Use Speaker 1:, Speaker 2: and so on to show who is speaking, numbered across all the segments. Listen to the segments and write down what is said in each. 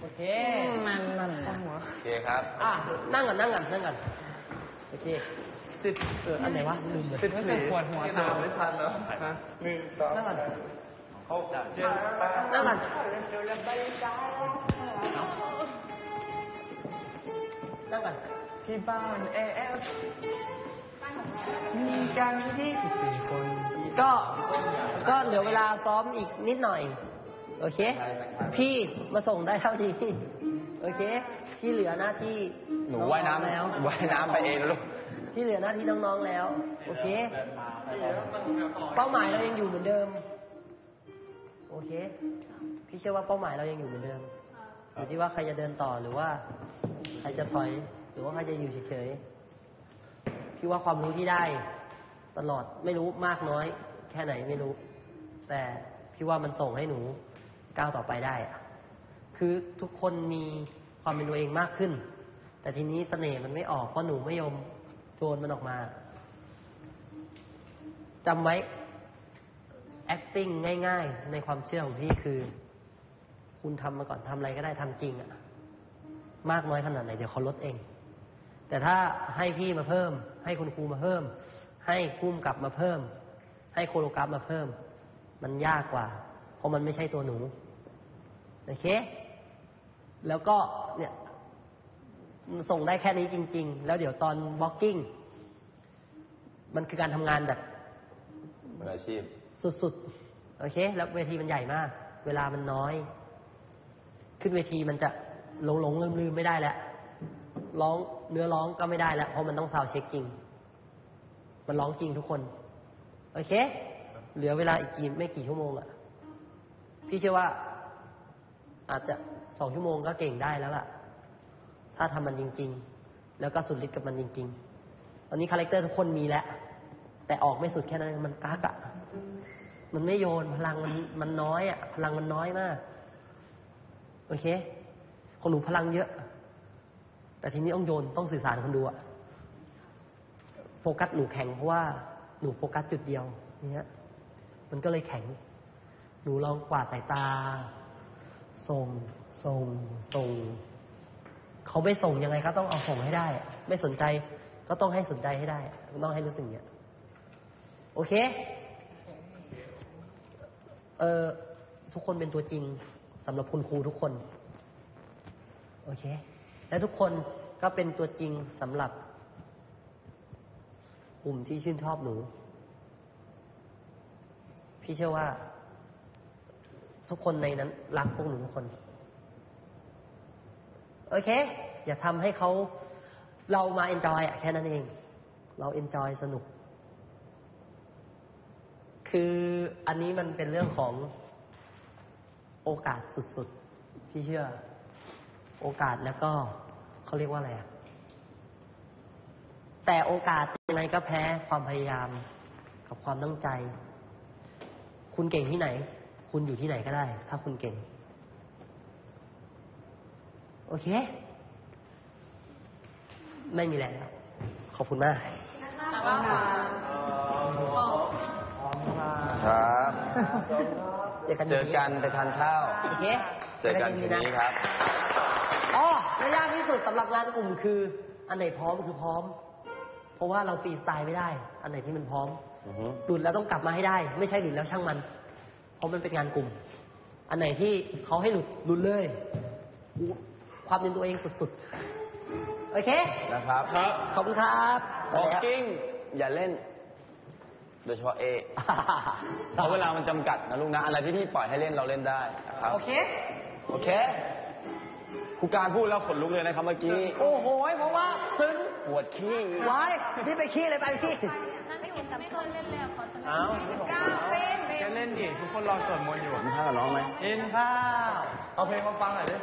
Speaker 1: โอเค
Speaker 2: มันมันหัว
Speaker 3: โอเคครับ
Speaker 1: อะ นั่งก่อนนั่งก่อนนั่งก่อนโอเค ติดเอออันไหนวะลืมเลย
Speaker 2: ติดรู้สึกปวดหัวตาม
Speaker 3: ไม่ทันแล้วหนึ่งสอง
Speaker 1: นั่งก่อน
Speaker 3: เขาเจอแป๊บ
Speaker 1: นั่งก่อนนั่งก่อน
Speaker 2: ที่บ้านเอฟมีกันที่สิบสี่คน
Speaker 1: ก็ ก็เหลือเวลาซ้อมอีกนิดหน่อย โอเค พี่มาส่งได้เท่าที่โอเค ที่เหลือหน้าที่
Speaker 3: หนูว่าย
Speaker 1: องๆแล้ว
Speaker 3: น้ำว่ายน้ำไปเองนะลูก
Speaker 1: ที่เหลือหน้าที่น้องๆแล้ว โอเค เป้าหมายเรายังอยู่เหมือนเดิม โอเค พี่เชื่อว่าเป้าหมายเรายังอยู่เหมือนเดิมอยู่ที่ว่าใครจะเดินต่อหรือว่า ใครจะถอย หรือว่าใครจะอยู่เฉยๆพี่ว่าความรู้ที่ได้ ตลอดไม่รู้มากน้อย แค่ไหนไม่รู้ แต่พี่ว่ามันส่งให้หนูก้าวต่อไปได้อะคือทุกคนมีความเป็นตัวเองมากขึ้น แต่ทีนี้เสน่ห์มันไม่ออกเพราะหนูไม่ยอม นมันออกมาจำไว้ acting ง่าย ๆ ในความเชื่อของพี่คือ คุณทำมาก่อนทำอะไรก็ได้ทำจริงอะมากน้อยขนาดไหนเดี๋ยวเขาลดเอง แต่ถ้าให้พี่มาเพิ่ม ให้คุณครูมาเพิ่ม ให้พุ่มกลับมาเพิ่ม ให้โคโรกราฟมาเพิ่ม มันยากกว่า เพราะมันไม่ใช่ตัวหนูโอเค แล้วก็เนี่ย ส่งได้แค่นี้จริง ๆ แล้วเดี๋ยวตอนบล็อกกิ้งมันคือการทำงานแบบ
Speaker 3: มืออาชีพ
Speaker 1: สุดๆ โอเค แล้วเวทีมันใหญ่มาก เวลามันน้อย ขึ้นเวทีมันจะหลงหลงลืมลืมๆไม่ได้แล้วร้องเนื้อร้องก็ไม่ได้แล้ว เพราะมันต้องซาวด์เช็คจริง มันร้องจริงทุกคน โอเค เหลือเวลาอีกกี่ไม่กี่ชั่วโมงอะ่ะพี่เชื่อว่า อาจจะสองชั่วโมงก็เก่งได้แล้วล่ะ ถ้าทำมันจริง ๆ แล้วก็สุดฤทธิ์กับมันจริง ๆ ตอนนี้คาแรคเตอร์ทุกคนมีแล้ว แต่ออกไม่สุดแค่นั้นมันกักอะมันไม่โยนพลังมันมันน้อยอะพลังมันน้อยมาก โอเคของหนูพลังเยอะ แต่ทีนี้ต้องโยนต้องสื่อสารคนดูอะโฟกัสหนูแข็งเพราะว่าหนูโฟกัสจุดเดียวเนี้ยมันก็เลยแข็ง หนูลองกวาดสายตา ส่ง ส่ง ส่ง เขาไม่ส่งยังไงก็ต้องเอาส่งให้ได้ ไม่สนใจก็ต้องให้สนใจให้ได้ ต้องให้รู้สึกอย่างเงี้ยโอเค เออทุกคนเป็นตัวจริงสำหรับคุณครูทุกคน โอเค และทุกคนก็เป็นตัวจริงสำหรับกลุ่มที่ชื่นชอบหนู พี่เชื่อว่า ทุกคนในนั้นรักพวกหนูทุกคน โอเค อย่าทำให้เขาเรามาเอนจอยอะแค่นั้นเอง เราเอนจอยสนุก คืออันนี้มันเป็นเรื่องของโอกาสสุดๆ พี่เชื่อ โอกาสแล้วก็เขาเรียกว่าอะไรอะแต่โอกาสยังไงก็แพ้ความพยายามกับความตั้งใจ คุณเก่งที่ไหน คุณอยู่ที่ไหนก็ได้ ถ้าคุณเก่ง เค ไม่มีแรงแล้ว ขอบคุณมาก
Speaker 3: ครับ
Speaker 1: เจอกัน
Speaker 3: เจอกันไปทานข้าว
Speaker 1: โอเค
Speaker 3: เจอกันคืนนี้ครับ
Speaker 1: อ๋อและยากที่สุดสำหรับงานกลุ่มคือ อันไหนพร้อมคือพร้อม เพราะว่าเราฟรีสไตล์ไม่ได้ อันไหนที่มันพร้อม
Speaker 3: อือฮึ
Speaker 1: หลุดแล้วต้องกลับมาให้ได้ ไม่ใช่หลุดแล้วช่างมัน เพราะมันเป็นงานกลุ่ม อันไหนที่เขาให้หลุดหลุดเลยอู้ ความเป็นตัวเองสุดๆ โอเค
Speaker 3: นะครับ
Speaker 1: ขอบคุณครับ
Speaker 3: วอล์กิ้งอย่าเล่น โดยเฉพาะเอเพราะเวลามันจำกัดนะลูกนะ อะไรที่พี่ปล่อยให้เล่นเราเล่นได้นะครับ
Speaker 1: โอเค
Speaker 3: โอเคครูการพูดแล้วขนลุกเลยนะครับเมื่อกี้
Speaker 1: โอ้โหเพราะว่าซึ้ง
Speaker 3: ปวดขี้
Speaker 1: ไว้พี่ไปขี้เลยไปขี้
Speaker 4: นั่นไม่อยู่กับเพื่อนเล่นเลยอะขอสมั
Speaker 2: เอ้า
Speaker 4: ก้าวเป็นเบ
Speaker 2: จะ
Speaker 4: น
Speaker 2: เล่นดิทุกคนรอสวดมนต์อยู่
Speaker 3: มีท่ากับน้องไหม
Speaker 2: อินข้าว เอาเพลงมาฟังหน่อยดิ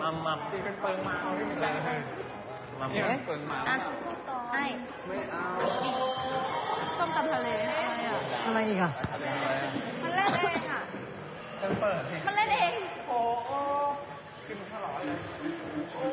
Speaker 2: มัมมัมตีเป็นเปิงมาเอาที่มันแรงเมัมมัมเปิงมา
Speaker 4: อะไอ้
Speaker 2: ส้มตำทะเลอะ
Speaker 1: ไรอะอะไรอีกอะ
Speaker 4: มันเล่นเองอะ
Speaker 2: มันเปิด
Speaker 4: มันเล่นเอง
Speaker 2: โอ้โหขึ้นมาร้อยเลยโอ้